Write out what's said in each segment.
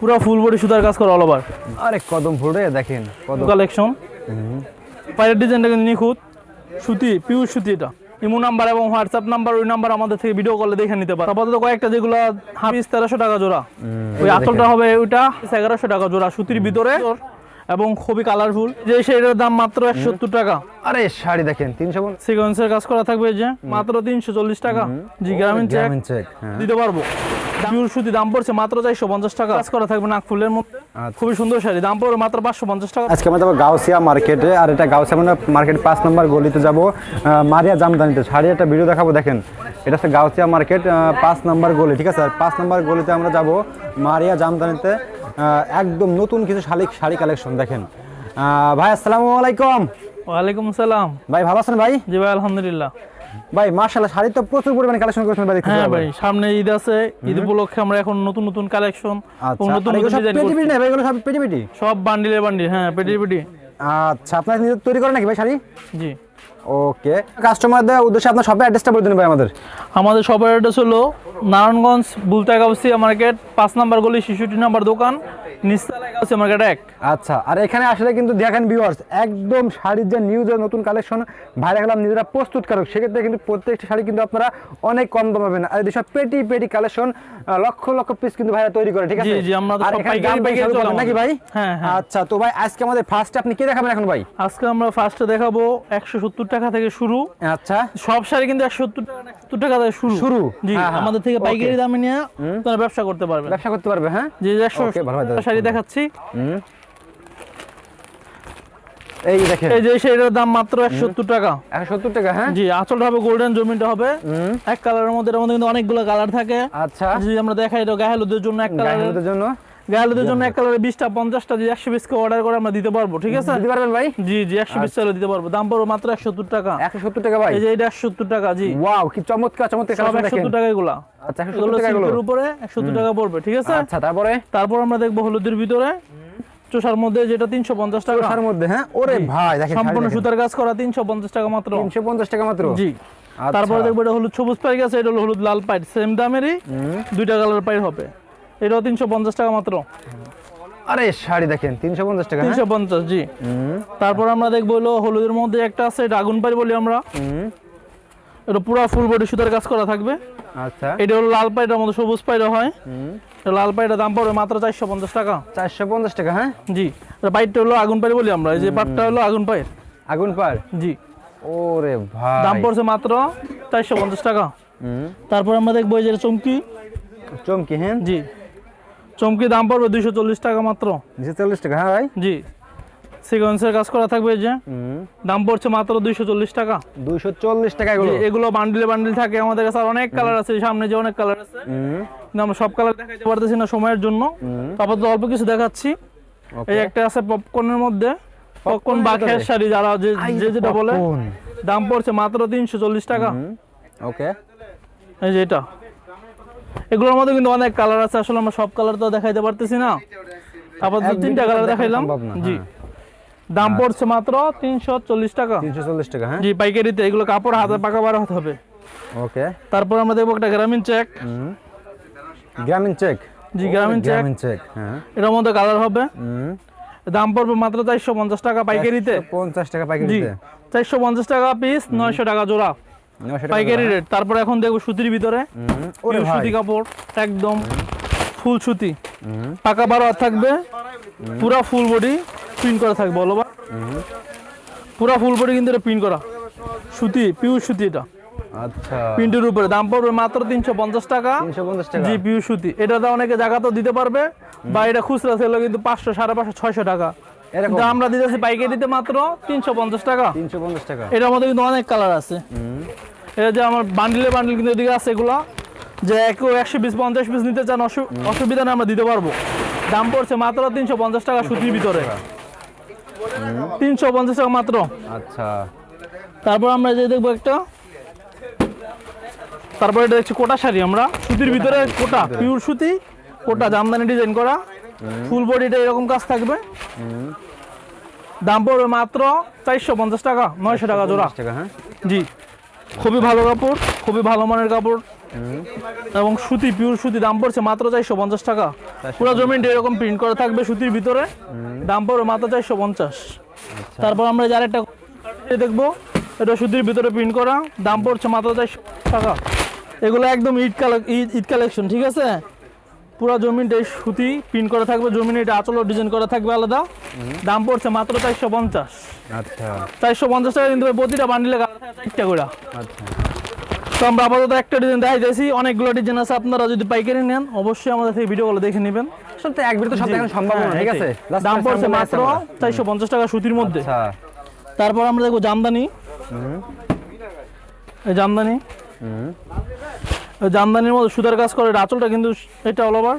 পুরো full body সুতার কাজ করা অল ওভার আরে কদম ফুটে দেখেন কদম। কালেকশন পায়ের ডিজাইনটা কিন্তু নিখুঁত। সুতি পিওর সুতি এটা। ইমো নাম্বার এবং হোয়াটসঅ্যাপ নাম্বার ওই নাম্বার আমাদের থেকে ভিডিও কলে দেখে নিতে পারো। আপাতত কয়েকটা যেগুলো হাফিস তেরোশো টাকা জোড়া। ওই আঁচলটা হবে ওইটা এগারোশো টাকা জোড়া সুতির ভিতরে। এবং খুবই কালারফুল যে সেটার দাম মাত্র একশো সত্তর টাকা। আরে শাড়ি দেখেন তিনশো সিকোয়েন্সের কাজ করা থাকবে যে মাত্র তিনশো চল্লিশ টাকা। জি গ্রামীণ চেক গ্রামীণ চেক হ্যাঁ। দিতে পারব। পিওর সুতি দাম পড়ছে মাত্র চারশো পঞ্চাশ টাকা। কাজ করা থাকবে নাক ফুলের মধ্যে। আচ্ছা। খুবই সুন্দর শাড়ি দাম পড়বে মাত্র পাঁচশো পঞ্চাশ টাকা। আজকে আমরা যাব গাউসিয়া মার্কেটে আর এটা গাউসিয়া মানে মার্কেট পাঁচ নম্বর গলিতে যাব। মারিয়া জামদানিতে। শাড়ি একটা ভিডিও দেখাবো দেখেন। এটা হচ্ছে গাউসিয়া মার্কেট পাঁচ নম্বর গলি ঠিক আছে? আর পাঁচ নম্বর গলিতে আমরা যাব মারিয়া জামদানিতে। একদম নতুন কিছু শাড়ি শাড়ি কালেকশন দেখেন। ভাই আসসালামু আলাইকুম। ওয়ালাইকুম সালাম ভাই ভালো আছেন ভাই? জি ভাই আলহামদুলিল্লাহ। ভাই মার্শাল্লাহ শাড়ি তো প্রচুর পরিমাণে কালেকশন করেছেন ভাই দেখতে হ্যাঁ ভাই সামনে ঈদ আছে ঈদ উপলক্ষে আমরা এখন নতুন নতুন কালেকশন আচ্ছা নতুন নতুন ডিজাইন পেটি পেটি না ভাই এগুলো সব পেটি পেটি সব বান্ডিলে বান্ডিল হ্যাঁ পেটি পেটি আচ্ছা আপনার নিজে তৈরি করেন নাকি ভাই শাড়ি? জি। ওকে কাস্টমারদের উদ্দেশ্যে আপনার সবাই অ্যাড্রেসটা বলে দিন ভাই আমাদের। আমাদের সবার অ্যাড্রেস হলো নারায়ণগঞ্জ বুলতা গাউসিয়া মার্কেট পাঁচ নাম্বার গলি শিশুটি নাম্বার দোকান নিস্তালা গাউসিয়া মার্কেট এক। আচ্ছা আর এখানে আসলে কিন্তু দেখেন ভিউয়ার্স একদম শাড়ির যে নিউজ নতুন কালেকশন ভাইরা গেলাম নিজেরা প্রস্তুতকারক সেক্ষেত্রে কিন্তু প্রত্যেকটা শাড়ি কিন্তু আপনারা অনেক কম দাম পাবেন। আর এসব পেটি পেটি কালেকশন লক্ষ লক্ষ পিস কিন্তু ভাইরা তৈরি করে ঠিক আছে? জি, জি, আমরা তো আর সব এখানে পাইকারি পাইকারি চলে নাকি ভাই? হ্যাঁ, হ্যাঁ। আচ্ছা তো ভাই আজকে আমাদের ফার্স্ট আপনি কি দেখাবেন এখন ভাই? আজকে আমরা ফার্স্টে দেখাবো একশো সত্তর টাকা থেকে শুরু। আচ্ছা। সব শাড়ি কিন্তু টাকা থেকে শুরু। শুরু? জি হ্যাঁ, হ্যাঁ। আমাদের থেকে পাইকারি. দামে নিয়ে তারা ব্যবসা করতে পারবেন। ব্যবসা করতে পারবে হ্যাঁ? ভালো। শাড়ি দেখাচ্ছি। এই দেখেন। এই যে শাড়িটার দাম মাত্র একশো সত্তর টাকা। একশো সত্তর টাকা হ্যাঁ? জি আঁচলটা হবে গোল্ডেন জমিনটা হবে। এক কালারের মধ্যে এর মধ্যে কিন্তু অনেকগুলো কালার থাকে। আচ্ছা। যদি আমরা দেখাই এটা গায়ে হলুদের জন্য এক কালারের জন্য। গায়ে জন্য এক কালারের বিশটা পঞ্চাশটা যদি একশো পিসকে অর্ডার করে আমরা দিতে পারব ঠিক আছে? দিতে পারবেন ভাই? জি জি একশো পিস চাইলে দিতে পারব। দাম পড়বে মাত্র একশো সত্তর টাকা। একশো সত্তর টাকা ভাই? এই যে এটা একশো সত্তর টাকা জি। ওয়াও কি চমৎকার চমৎকার সব একশো দেখেন। সত্তর টাকা এগুলা। আচ্ছা একশো সত্তর টাকা এগুলো। উপরে একশো সত্তর টাকা পড়বে ঠিক আছে? আচ্ছা তারপরে? তারপর আমরা দেখব হলুদের ভিতরে। চোষার মধ্যে যেটা তিনশো পঞ্চাশ টাকা। তার মধ্যে হ্যাঁ? ওরে ভাই দেখেন সম্পূর্ণ সুতার কাজ করা তিনশো পঞ্চাশ টাকা মাত্র। তিনশো পঞ্চাশ টাকা মাত্র। জি। আচ্ছা। তারপরে দেখব এটা হলুদ সবুজ পাই গেছে এটা হলো হলুদ লাল পাইট সেম দামেরই। দুইটা কালার পাইট হবে। এটাও তিনশো পঞ্চাশ টাকা মাত্র। আরে শাড়ি দেখেন তিনশো পঞ্চাশ টাকা হ্যাঁ? তিনশো পঞ্চাশ জি। তারপর আমরা দেখব হলো হলুদের মধ্যে একটা আছে এটা আগুন পাই বলি আমরা। এটা পুরো ফুল বডি সুতার কাজ করা থাকবে। আচ্ছা। এটা হলো লাল পাইটার মধ্যে সবুজ পাইটা হয়। লাল পাইটার দাম পড়বে মাত্র চারশো পঞ্চাশ টাকা। চারশো পঞ্চাশ টাকা হ্যাঁ? জি। এটা পাইটটা হলো আগুন পাই বলি আমরা এই যে পাটটা হলো আগুন পাইট আগুন পার জি। ওরে ভাই। দাম পড়ছে মাত্র চারশো পঞ্চাশ টাকা। তারপর আমরা দেখব এই যে চমকি। চমকি হ্যাঁ? জি। চমকি দাম পড়বে দুইশো চল্লিশ টাকা মাত্র। দুশো চল্লিশ টাকা হ্যাঁ ভাই। জি। সিকোয়েন্সের কাজ করা থাকবে যে। দাম পড়ছে মাত্র দুইশো চল্লিশ টাকা। দুইশো চল্লিশ টাকা এগুলো। এগুলো বান্ডিলে বান্ডিল থাকে। আমাদের কাছে আর অনেক কালার আছে সামনে যে অনেক কালার আছে। কিন্তু আমরা সব কালার দেখাইতে পারতেছি না সময়ের জন্য। আপাতত অল্প কিছু দেখাচ্ছি। এই একটা আছে পপকর্নের মধ্যে। পপকর্ন বা খের শাড়ি যারা যে যেটা বলে। দাম পড়ছে মাত্র তিনশো চল্লিশ টাকা। ওকে। এই যে এটা। এগুলোর মধ্যে কিন্তু অনেক কালার আছে আসলে আমরা সব কালার তো দেখাইতে পারতেছি না। আপাতত তিনটা কালার দেখাইলাম। জি। হ্যাঁ। দাম পড়ছে মাত্র তিনশো চল্লিশ টাকা। তিনশো চল্লিশ টাকা হ্যাঁ? জি পাইকারিতে এগুলো কাপড় হাতে পাকা বার হতে হবে। ওকে। তারপর আমরা দেখব একটা গ্রামীণ চেক গ্রামীণ চেক জি গ্রামীণ চেক গ্রামীণ চেক হ্যাঁ। এটার মধ্যে কালার হবে। দাম পড়বে মাত্র চারশো পঞ্চাশ টাকা পাইকারিতে। পঞ্চাশ টাকা পাইকারিতে। চারশো পঞ্চাশ টাকা পিস নয়শো টাকা জোড়া। পাইকারি রেট তারপর এখন দেখব সুতির ভিতরে। সুতি কাপড় একদম ফুল সুতি। পাকা বারো থাকবে। পুরা ফুল বডি প্রিন্ট করা থাকবে বলো পুরা ফুল বডি কিন্তু প্রিন্ট করা। সুতি পিওর সুতি এটা। আচ্ছা। প্রিন্টের উপরে। দাম পড়বে মাত্র তিনশো পঞ্চাশ টাকা। জি পিওর সুতি। এটাতে অনেকে জায়গা তো দিতে পারবে বা এটা খুচরা ছিল কিন্তু পাঁচশো সাড়ে পাঁচশো ছয়শো টাকা। এরকম। আমরা দিতেছি পাইকারিতে মাত্র তিনশো পঞ্চাশ টাকা। তিনশো পঞ্চাশ টাকা। এটার মধ্যে কিন্তু অনেক কালার আছে। এটা যে আমার বান্ডিলে বান্ডিল কিন্তু এদিকে আছে এগুলো। যে কেউ একশো বিশ পঞ্চাশ পিস নিতে চান অসু- অসুবিধা নেই আমরা দিতে পারব। দাম পড়ছে মাত্র তিনশো পঞ্চাশ টাকা সুতির ভিতরে। তিনশো পঞ্চাশ টাকা মাত্র। আচ্ছা। তারপর আমরা যে দেখব একটা। তারপরে এটা দেখছি কোটা শাড়ি আমরা। সুতির ভিতরে কোটা পিওর সুতি কোটা জামদানি ডিজাইন করা। ফুল বডিটা এরকম কাজ থাকবে। দাম পড়বে মাত্র চারশো পঞ্চাশ টাকা নয়শো টাকা জোড়া। টাকা হ্যাঁ। জি খুবই ভালো কাপড় খুবই ভালো মানের কাপড়। এবং সুতি পিওর সুতি দাম পড়ছে মাত্র চারশো পঞ্চাশ টাকা। পুরো জমিনটা এরকম প্রিন্ট করা থাকবে সুতির ভিতরে। দাম পড়বে মাত্র চারশো পঞ্চাশ। তারপর আমরা যার একটা দেখব এটা সুতির ভিতরে প্রিন্ট করা। দাম পড়ছে মাত্র চারশো টাকা। এগুলো একদম ঈদ কালেক ঈদ কালেকশন ঠিক আছে? পুরো জমিনটাই সুতি প্রিন্ট করা থাকবে জমিনে এটা আচল ডিজাইন করা থাকবে আলাদা। দাম পড়ছে মাত্র চারশো পঞ্চাশ। আচ্ছা। চারশো পঞ্চাশ টাকা কিন্তু প্রতিটা বান্ডিলে চারটা করে। আচ্ছা। তো আমরা আপাতত একটা ডিজাইন দেখাই দিয়েছি অনেকগুলো ডিজাইন আছে আপনারা যদি পাইকারি নেন অবশ্যই আমাদের থেকে ভিডিওগুলো দেখে নেবেন। আসলে তো এক ভিডিও তো সব দেখানো সম্ভব না ঠিক আছে? দাম পড়ছে মাত্র। চারশো পঞ্চাশ টাকা সুতির মধ্যে। আচ্ছা। তারপর আমরা দেখব জামদানি। এই জামদানি। জামদানির মধ্যে সুতার কাজ করে আঁচলটা কিন্তু এটা অল ওভার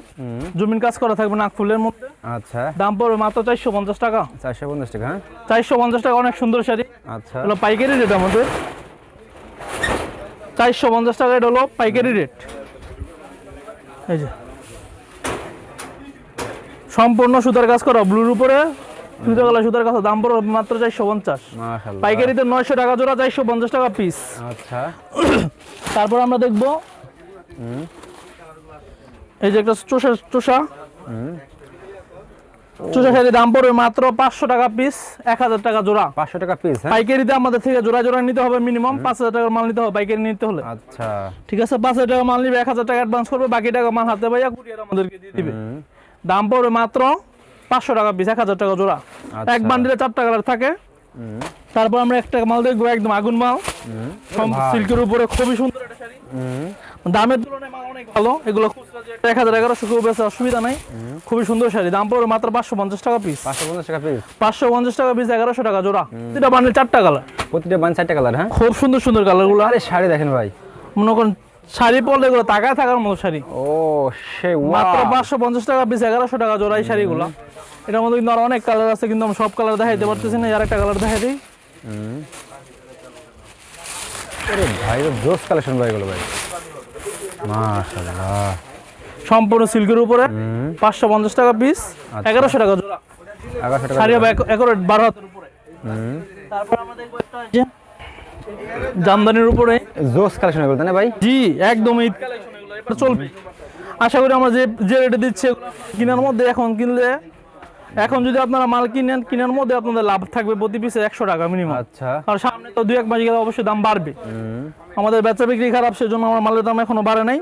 জমিন কাজ করা থাকবে নাক ফুলের মধ্যে। আচ্ছা। দাম পড়বে মাত্র চারশো পঞ্চাশ টাকা। চারশো পঞ্চাশ টাকা হ্যাঁ? চারশো পঞ্চাশ টাকা অনেক সুন্দর শাড়ি। আচ্ছা। হলো পাইকারি রেট আমাদের। চারশো পঞ্চাশ টাকা এটা হলো পাইকারি রেট এই যে। সম্পূর্ণ সুতার কাজ করা ব্লুর উপরে সুতার গলা সুতার কাজ দাম পড়বে মাত্র চারশো পঞ্চাশ। মাশাআল্লাহ। পাইকারিতে নয়শো টাকা জোড়া চারশো পঞ্চাশ টাকা পিস আচ্ছা। তারপর আমরা দেখব এই যে একটা চোষা চোষা। চোষা শাড়ির দাম পড়বে মাত্র পাঁচশো টাকা পিস এক হাজার টাকা জোড়া। পাঁচশো টাকা পিস হ্যাঁ? পাইকারিতে আমাদের থেকে জোড়া জোড়া নিতে হবে মিনিমাম পাঁচ হাজার টাকার মাল নিতে হবে পাইকারি নিতে হলে। আচ্ছা। ঠিক আছে পাঁচ হাজার টাকা মাল নিবে এক হাজার টাকা অ্যাডভান্স করবে বাকি টাকা মাল হাতে পাইয়া কুরিয়ার আমাদেরকে দিয়ে দিবে। দাম পড়বে মাত্র পাঁচশো টাকা পিস এক হাজার টাকা জোড়া। আচ্ছা। এক বান্ডিলে চারটা কালার থাকে। তারপর আমরা একটা মাল দেখব একদম আগুন মাল। সিল্কের উপরে খুবই সুন্দর একটা শাড়ি। দামের তুলনায় মাল অনেক ভালো। এগুলো এক হাজার এগারোশো কেউ বেশি অসুবিধা নাই। খুবই সুন্দর শাড়ি। দাম পড়বে মাত্র পাঁচশো পঞ্চাশ টাকা পিস পাঁচশো পঞ্চাশ টাকা পিস পাঁচশো পঞ্চাশ টাকা পিস এগারোশো টাকা জোড়া। দুটা বান্ডিল চারটা কালার প্রতিটা বান চারটা কালার হ্যাঁ? খুব সুন্দর সুন্দর কালারগুলো আরে শাড়ি দেখেন ভাই। মনে করেন শাড়ি পরলে এগুলো তাকায় থাকার মতো শাড়ি। ও সে মাত্র পাঁচশো পঞ্চাশ টাকা পিস এগারোশো টাকা জোড়া এই শাড়িগুলো। এটার মধ্যে কিন্তু আরও অনেক কালার আছে কিন্তু আমি সব কালার দেখাইতে পারতেছি না আর একটা কালার দেখাই দিই। ভাই জোস কালেকশন ভাই এগুলো ভাই। মাশাআল্লাহ। সম্পূর্ণ সিল্কের উপরে পাঁচশো পঞ্চাশ টাকা পিস আচ্ছা। এগারোশো টাকা জোড়া। এগারোশো টাকা শাড়ি হবে একরে বারো হাতের উপরে। তারপর আমরা দেখব একটা যে জামদানির উপরে। জোস কালেকশন এগুলো না ভাই? জি একদম ঈদ কালেকশন এগুলো। চলবে। আশা করি আমরা যে যে রেটে দিচ্ছি কেনার মধ্যে এখন কিনলে এখন যদি আপনারা মাল কিনেন কেনার মধ্যে আপনাদের লাভ থাকবে প্রতি পিসে একশো টাকা মিনিমাম আচ্ছা। আর সামনে তো দুই এক মাস গেলে অবশ্যই দাম বাড়বে। আমাদের বেচা বিক্রি খারাপ সেজন্য আমার মালের দাম এখনও বাড়ে নাই।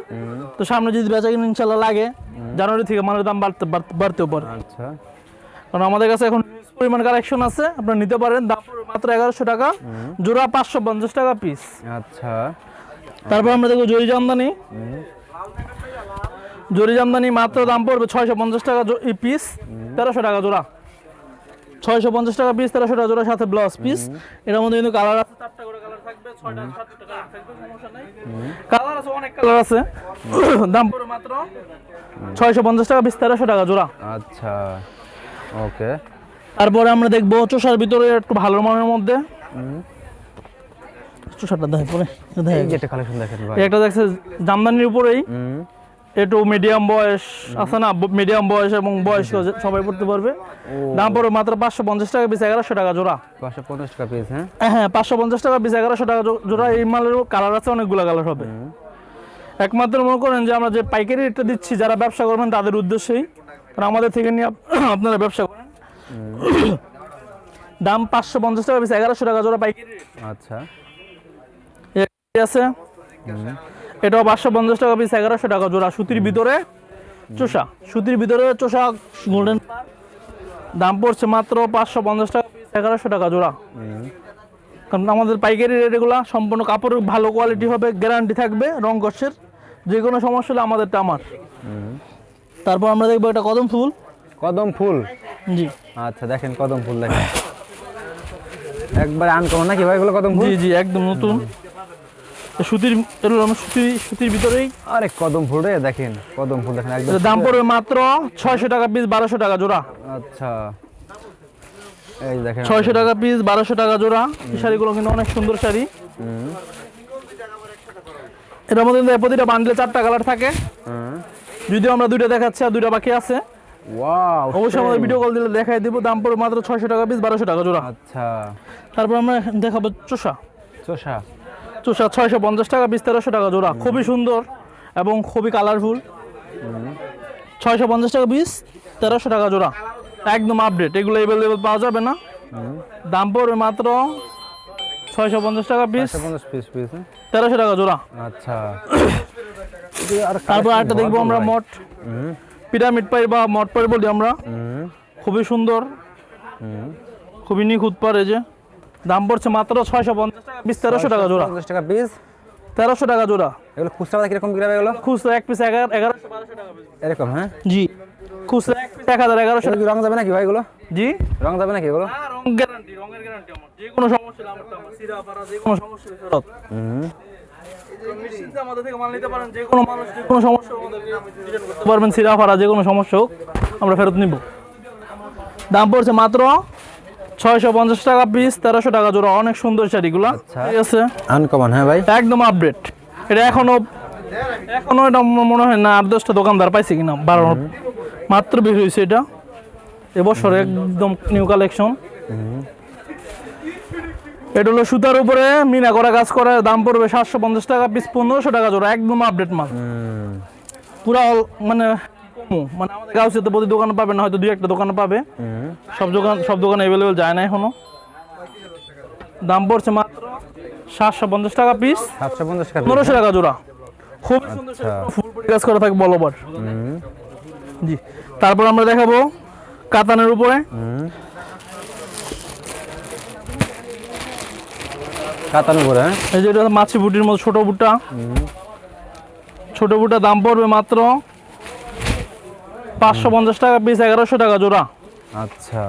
তো সামনে যদি বেচা কিনে ইনশাল্লাহ লাগে জানুয়ারি থেকে মালের দাম বাড়তে বাড়তে- বাড়তেও পারে। আচ্ছা। কারণ আমাদের কাছে এখন পরিমাণ কালেকশন আছে আপনারা নিতে পারেন। দাম মাত্র এগারোশো টাকা জোড়া পাঁচশো পঞ্চাশ টাকা পিস আচ্ছা। তারপর আমরা দেখব জরি জামদানি। জরি জামদানি মাত্র দাম পড়বে ছয়শো পঞ্চাশ টাকা পিস তেরোশো টাকা জোড়া। ছয়শো পঞ্চাশ টাকা পিস তেরোশো টাকা জোড়া সাথে ব্লাউজ পিস এটার মধ্যে কিন্তু কালার আছে চারটা করে কালার থাকবে ছয়টা সাতটা কালার থাকবে সমস্যা নাই। কালার আছে অনেক কালার আছে। দাম পড়বে মাত্র ছয়শো পঞ্চাশ টাকা পিস তেরোশো টাকা জোড়া। আচ্ছা ওকে তারপরে আমরা দেখব চোষার ভিতরে একটু ভালো মানের মধ্যে। দেখে পরে একটা দেখছে জামদানির উপরেই। একটু মিডিয়াম বয়স আছে না মিডিয়াম বয়স এবং বয়স্ক সবাই পড়তে পারবে। দাম পড়বে মাত্র পাঁচশো পঞ্চাশ টাকা পিস এগারোশো টাকা জোড়া। পাঁচশো পঞ্চাশ টাকা পিস হ্যাঁ? হ্যাঁ পাঁচশো পঞ্চাশ টাকা পিস এগারোশো টাকা জোড়া। এই মালের কালার আছে অনেকগুলো কালার হবে। একমাত্র মনে করেন যে আমরা যে পাইকারি রেটটা দিচ্ছি যারা ব্যবসা করবেন তাদের উদ্দেশ্যেই। কারণ আমাদের থেকে নিয়ে আপনারা ব্যবসা করেন। দাম পাঁচশো পঞ্চাশ টাকা পিস এগারোশো টাকা জোড়া পাইকারি আচ্ছা। আছে। এটাও পাঁচশো পঞ্চাশ টাকা পিস এগারোশো টাকা জোড়া সুতির ভিতরে চোষা। সুতির ভিতরে চোষা গোল্ডেন দাম পড়ছে মাত্র পাঁচশো পঞ্চাশ টাকা পিস এগারোশো টাকা জোড়া। কারণ আমাদের পাইকারি রেট এগুলা সম্পূর্ণ কাপড় ভালো কোয়ালিটি হবে গ্যারান্টি থাকবে রং কষের যে কোনো সমস্যা হলে আমাদেরটা আমার। তারপর আমরা দেখব একটা কদম ফুল। কদম ফুল? জি। আচ্ছা দেখেন কদম ফুল দেখেন। একবার আনকমন নাকি ভাই এগুলো কদম ফুল? জি জি একদম নতুন। সুতির সুতির সুতির ভিতরেই। আরে কদম ফুল রে দেখেন কদম ফুল দেখেন একদম দাম পড়বে মাত্র ছয়শো টাকা পিস বারোশো টাকা জোড়া। আচ্ছা। এই দেখেন ছয়শো টাকা পিস বারোশো টাকা জোড়া। এই শাড়িগুলো কিন্তু অনেক সুন্দর শাড়ি। এটার মধ্যে কিন্তু প্রতিটা বান্ডেলে চারটা কালার থাকে। যদিও আমরা দুইটা দেখাচ্ছি আর দুইটা বাকি আছে। ওয়াও অবশ্যই আমাদের ভিডিও কল দিলে দেখাই দিব। দাম পড়বে মাত্র ছয়শো টাকা পিস বারোশো টাকা জোড়া। আচ্ছা। তারপর আমরা দেখাবো চোষা। চোষা। চুষা ছয়শো পঞ্চাশ টাকা পিস তেরোশো টাকা জোড়া। খুবই সুন্দর এবং খুবই কালারফুল ছয়শো পঞ্চাশ টাকা পিস তেরোশো টাকা জোড়া। একদম আপডেট এগুলো অ্যাভেলেবেল পাওয়া যাবে না। দাম পড়বে মাত্র ছয়শো পঞ্চাশ টাকা পিস পিস তেরোশো টাকা জোড়া। আচ্ছা। তারপর আরেকটা দেখব আমরা মঠ পিরামিড পাই বা মঠ পাই বলি আমরা। খুবই সুন্দর। খুবই নিখুঁত পারে যে দাম পড়ছে মাত্র ছয়শো পঞ্চাশ টাকা পিস তেরোশো টাকা জোড়া। পঞ্চাশ টাকা পিস তেরোশো টাকা জোড়া। এগুলো খুচরা কীরকম বিক্রি হবে এগুলো? খুচরা এক পিস এগারো এগারোশো বারোশো টাকা এরকম হ্যাঁ? জি। খুচরা এক পিস এক হাজার এগারোশো রং যাবে নাকি ভাই এগুলো? জি? রং যাবে নাকি এগুলো? রং গ্যারান্টি রঙের গ্যারান্টি আমার। যে কোনো সমস্যা হলে আমার সিরা পারা যে কোনো সমস্যা হুম। পারবেন সিরা যে কোনো সমস্যা হোক আমরা ফেরত নিব। দাম পড়ছে মাত্র ছয়শো পঞ্চাশ টাকা পিস তেরোশো টাকা জোড়া অনেক সুন্দর শাড়িগুলো। আচ্ছা। ঠিক আছে? আনকমন হ্যাঁ ভাই? একদম আপডেট এটা এখনও এখনও এটা মনে হয় না আট দশটা দোকানদার পাইছে কিনা বারো মাত্র বের হয়েছে এটা। এবছর একদম নিউ কালেকশন এটা হলো সুতার উপরে মিনা করা কাজ করে দাম পড়বে সাতশো পঞ্চাশ টাকা পিস পনেরোশো টাকা জোড়া একদম আপডেট মাল। পুরা মানে মানে আমাদের গাউসে তো প্রতি দোকানে পাবে না হয়তো দুই একটা দোকানে পাবে। সব দোকান সব দোকানে অ্যাভেলেবেল যায় না এখনও। দাম পড়ছে মাত্র সাতশো পঞ্চাশ টাকা পিস সাতশো পঞ্চাশ টাকা। পনেরোশো টাকা জোড়া। খুব সুন্দর আচ্ছা। ফুল কাজ করা থাকবে বলবার। জি। তারপর আমরা দেখাবো কাতানের উপরে। হুম। কাতান উপরে হ্যাঁ। এই যে এটা মাছি বুটির মতো ছোট বুটা ছোট বুটা দাম পড়বে মাত্র পাঁচশো পঞ্চাশ টাকা পিস এগারোশো টাকা জোড়া। আচ্ছা।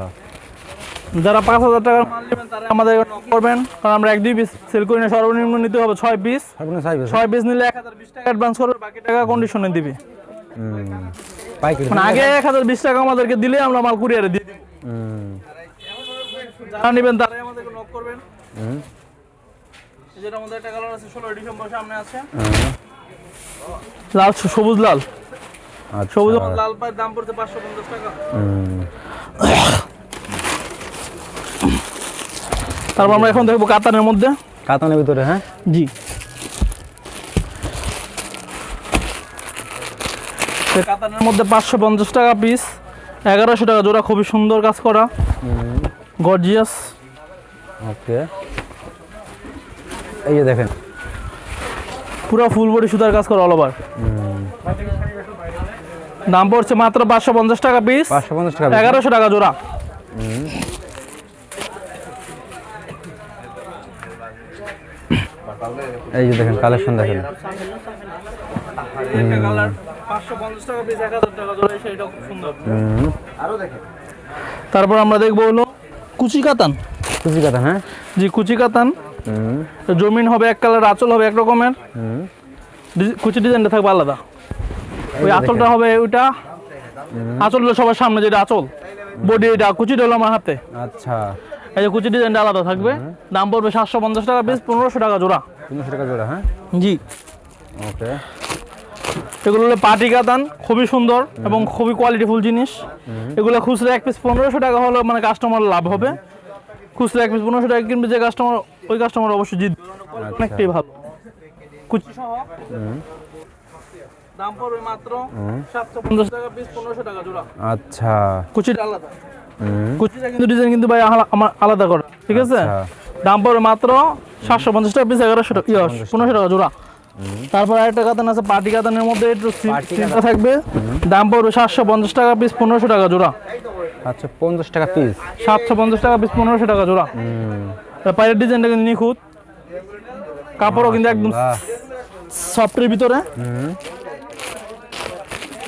যারা পাঁচ হাজার টাকার মাল নেবেন তারা আমাদের করবেন। কারণ আমরা এক দুই পিস সেল করি না সর্বনিম্ন নিতে হবে ছয় পিস ছয় পিস নিলে এক হাজার বিশ টাকা অ্যাডভান্স করবে বাকি টাকা কন্ডিশনে দিবে। মানে আগে এক হাজার বিশ টাকা আমাদেরকে দিলে আমরা মাল কুরিয়ারে দিয়ে দিব। হুম। যারা নেবেন তারাই আমাদেরকে নক করবেন। যেটা আমাদের একটা কালার আছে ষোলোই ডিসেম্বর সামনে আছে। লাল সবুজ লাল। সবুজ লাল পায়ের দাম পড়ছে পাঁচশো পঞ্চাশ টাকা। তারপর আমরা এখন দেখব কাতানের মধ্যে। কাতানের ভিতরে হ্যাঁ? জি। কাতানের মধ্যে পাঁচশো পঞ্চাশ টাকা পিস এগারোশো টাকা জোড়া খুবই সুন্দর কাজ করা। Gorgeous okay. এই যে দেখেন। পুরো ফুল বডি সুতার কাজ করা অল ওভার দাম পড়ছে মাত্র পাঁচশো পঞ্চাশ টাকা পিস পাঁচশো পঞ্চাশ টাকা এগারোশো টাকা জোড়া। এই যে দেখেন কালেকশন দেখেন। তারপর আমরা দেখব হলো কুচি কাতান। খুশি কথা হ্যাঁ? জি কুচি কাতান। জমিন হবে এক কালার আঁচল হবে এক রকমের। কুচি ডিজাইনটা থাকবে আলাদা। ওই আঁচলটা হবে ওইটা? আঁচল হলো সবার সামনে যেটা আঁচল। বডি এটা কুচিটা হলো আমার হাতে। আচ্ছা। এই যে কুচি ডিজাইনটা আলাদা থাকবে। দাম পড়বে সাতশো পঞ্চাশ টাকা পিস পনেরোশো টাকা জোড়া। তিনশো টাকা জোড়া হ্যাঁ? জি। ওকে। এগুলো হলো পাটি কাতান খুবই সুন্দর এবং খুবই কোয়ালিটিফুল জিনিস। এগুলো খুচরা এক পিস পনেরোশো টাকা হলে মানে কাস্টমার লাভ হবে। খুচরা এক পিস পনেরোশো টাকা কিনবে যে কাস্টমার ওই কাস্টমার অবশ্যই জিতবে অনেকটাই ভালো। কুচি সহ দাম পড়বে মাত্র সাতশো পঞ্চাশ টাকা পিস পনেরোশো টাকা জোড়া। আচ্ছা। কুচিটা আলাদা। কুচিটা কিন্তু ডিজাইন কিন্তু ভাই আমার আলাদা করা ঠিক আছে? আচ্ছা। দাম পড়বে মাত্র সাতশো পঞ্চাশ টাকা পিস এগারোশো টাকা ইয়স পনেরোশো টাকা। জোড়া। তারপর আরেকটা কাতান আছে পাটি কাতানের মধ্যে একটু থাকবে। দাম পড়বে সাতশো পঞ্চাশ টাকা পিস পনেরোশো টাকা জোড়া। আচ্ছা পঞ্চাশ টাকা পিস সাতশো পঞ্চাশ টাকা পিস পনেরোশো টাকা জোড়া। পায়ের ডিজাইনটা কিন্তু নিখুঁত। কাপড়ও কিন্তু একদম সফটের ভিতরে।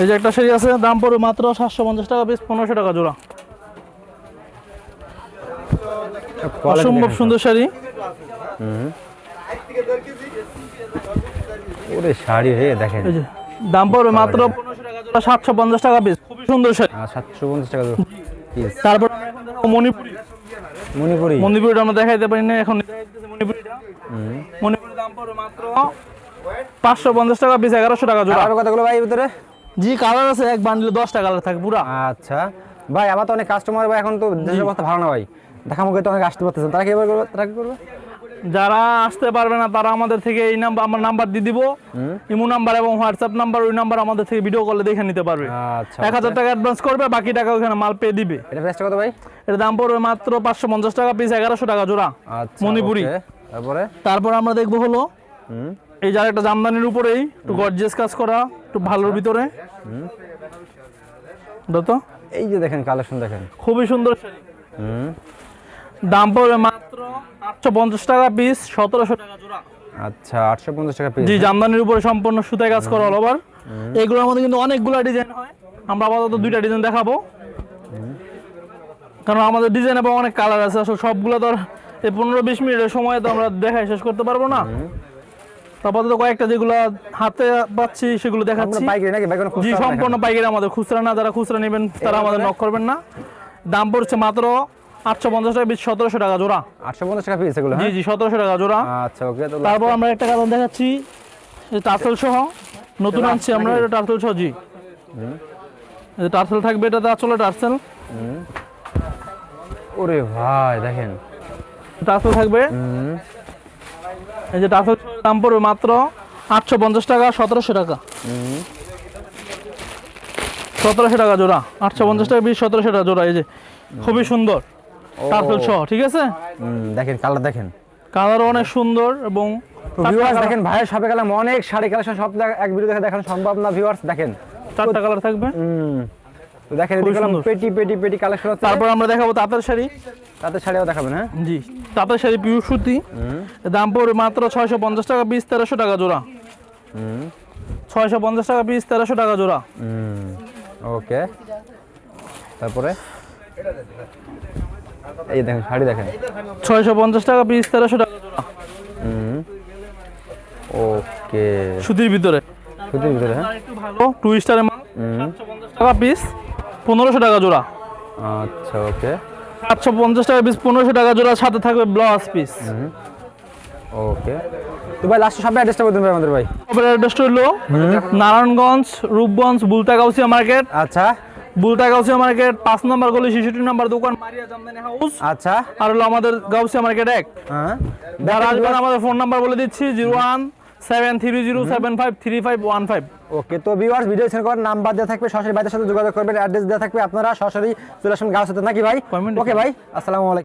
এই যে একটা শাড়ি আছে দাম পড়বে মাত্র সাতশো পঞ্চাশ টাকা পিস পনেরোশো টাকা জোড়া। অসম্ভব সুন্দর শাড়ি। ওরে শাড়ি রে দেখেন। এই যে দাম পড়বে মাত্র টাকা সাতশো পঞ্চাশ টাকা পিস খুবই সুন্দর শাড়ি। আর সাতশো পঞ্চাশ টাকা তারপর আমরা এখন দেখাবো মণিপুরি। মণিপুরি। মণিপুরিটা আমরা দেখাইতে পারি না এখন মণিপুরিটা। মণিপুরি দাম পড়বে মাত্র পাঁচশো পঞ্চাশ টাকা পিস এগারোশো টাকা জোড়া। আর কতগুলো ভাই ভিতরে? জি কালার আছে এক বান্ডিলে দশটা কালার থাকে পুরা। আচ্ছা। ভাই আমার তো অনেক কাস্টমার ভাই এখন তো দেশের অবস্থা ভালো না ভাই। দেখা মুখে তো অনেক আসতে পারতেছেন তারা কি করবে? তারা কি করবে? যারা আসতে পারবে না তারা আমাদের থেকে এই নাম্বার আমার নাম্বার দিয়ে দিব। ইমো নাম্বার এবং হোয়াটসঅ্যাপ নাম্বার ওই নাম্বার আমাদের থেকে ভিডিও কলে দেখে নিতে পারবে। আচ্ছা এক হাজার টাকা অ্যাডভান্স করবে বাকি টাকা ওখানে মাল পেয়ে দিবে। এটা প্রাইসটা কত ভাই? এর দাম পড়বে মাত্র পাঁচশো পঞ্চাশ টাকা পিস এগারোশো টাকা জোড়া আচ্ছা মণিপুরি। তারপরে? তারপর আমরা দেখব হলো এই যার একটা জামদানির উপরেই একটু গর্জিয়াস কাজ করা একটু ভালোর ভিতরে। এই যে দেখেন কালেকশন দেখেন। খুবই সুন্দর দাম পড়বে মাত্র আটশো পঞ্চাশ টাকা পিস সতেরোশো টাকা জোড়া। আচ্ছা আটশো পঞ্চাশ টাকা পিস জি জামদানির উপরে সম্পূর্ণ সুতায় কাজ করা অল ওভার এগুলোর মধ্যে কিন্তু অনেকগুলো ডিজাইন হয়। আমরা আপাতত দুইটা ডিজাইন দেখাবো। কারণ আমাদের ডিজাইন এবং অনেক কালার আছে। আসলে সবগুলো তো এই পনেরো বিশ মিনিটের সময় তো আমরা দেখাই শেষ করতে পারব না। আপাতত কয়েকটা যেগুলো হাতে পাচ্ছি সেগুলো দেখাচ্ছি। পাইকারি নাকি? জি সম্পূর্ণ পাইকারি আমাদের। খুচরা না যারা খুচরা নেবেন তারা আমাদের নক করবেন না। দাম পড়ছে মাত্র আটশো পঞ্চাশ টাকা বিশ সতেরোশো টাকা জোড়া। আটশো পঞ্চাশ টাকা পিস এগুলো জি হ্যাঁ? জি সতেরোশো টাকা জোড়া। আচ্ছা ওকে তারপর আমরা একটা কালার দেখাচ্ছি টার্সেল সহ। নতুন আনছি আমরা এটা টার্সেল সহ জি। টার্সেল থাকবে এটাতে আসলে টার্সেল ওরে ভাই দেখেন। টার্সেল থাকবে। এই যে টার্সেল দাম পড়বে মাত্র আটশো পঞ্চাশ টাকা সতেরোশো টাকা। সতেরোশো টাকা জোড়া আটশো পঞ্চাশ টাকা বিশ সতেরোশো টাকা জোড়া এই যে খুবই সুন্দর টার্সেল সহ ঠিক আছে? দেখেন কালার দেখেন। কালার অনেক সুন্দর এবং ভিউয়ার্স দেখেন ভাইয়ের সবে গেলাম অনেক শাড়ি কালেকশন সব দেখ- এক ভিডিও দেখে দেখানো সম্ভব না ভিউয়ার্স দেখেন। চারটা কালার থাকবে? দেখেন। পেটি পেটি পেটি কালেকশন তারপর আমরা দেখাবো তাঁতের শাড়ি। তাতে শাড়িও দেখাবেন হ্যাঁ? জি তাঁতের শাড়ি পিউর সুতি। দাম পড়বে মাত্র ছয়শো পঞ্চাশ টাকা পিস তেরোশো টাকা জোড়া। হুম। ছয়শো পঞ্চাশ টাকা পিস তেরোশো টাকা জোড়া। হুম ওকে। তারপরে? এই দেখেন শাড়ি দেখেন। ছয়শো পঞ্চাশ টাকা পিস তেরোশো টাকা জোড়া। হুম ওকে। সুতির ভিতরে। সুতির ভিতরে হ্যাঁ? ভালো টু স্টারের মাল টাকা পিস পনেরোশো টাকা জোড়া। আচ্ছা ওকে। সাতশো পঞ্চাশ টাকা পিস পনেরোশো টাকা জোড়া সাথে থাকবে ব্লাউজ পিস ওকে তো ভাই লাস্ট সব অ্যাড্রেসটা বলতে হবে আমাদের ভাই। অ্যাড্রেসটা হলো নারায়ণগঞ্জ রূপগঞ্জ বুলতাগাউসিয়া মার্কেট আচ্ছা। বুলতাগাউসিয়া মার্কেট পাঁচ নম্বর গলি শিশুটি নাম্বার দোকান মারিয়া জামদানি হাউস আচ্ছা। আর হলো আমাদের গাউসিয়া মার্কেট এক। হ্যাঁ। যারা আসবেন আমাদের ফোন নাম্বার বলে দিচ্ছি zero one seven three zero seven five three five one five okay তো ভিউয়ার্স ভিডিও সেন্ড করার নাম্বার দেওয়া থাকবে সরাসরি ভাইদের সাথে যোগাযোগ করবেন অ্যাড্রেস দেওয়া থাকবে আপনারা সরাসরি চলে আসুন গাছ হতে নাকি ভাই? ওকে ভাই আসসালামু আলাইকুম।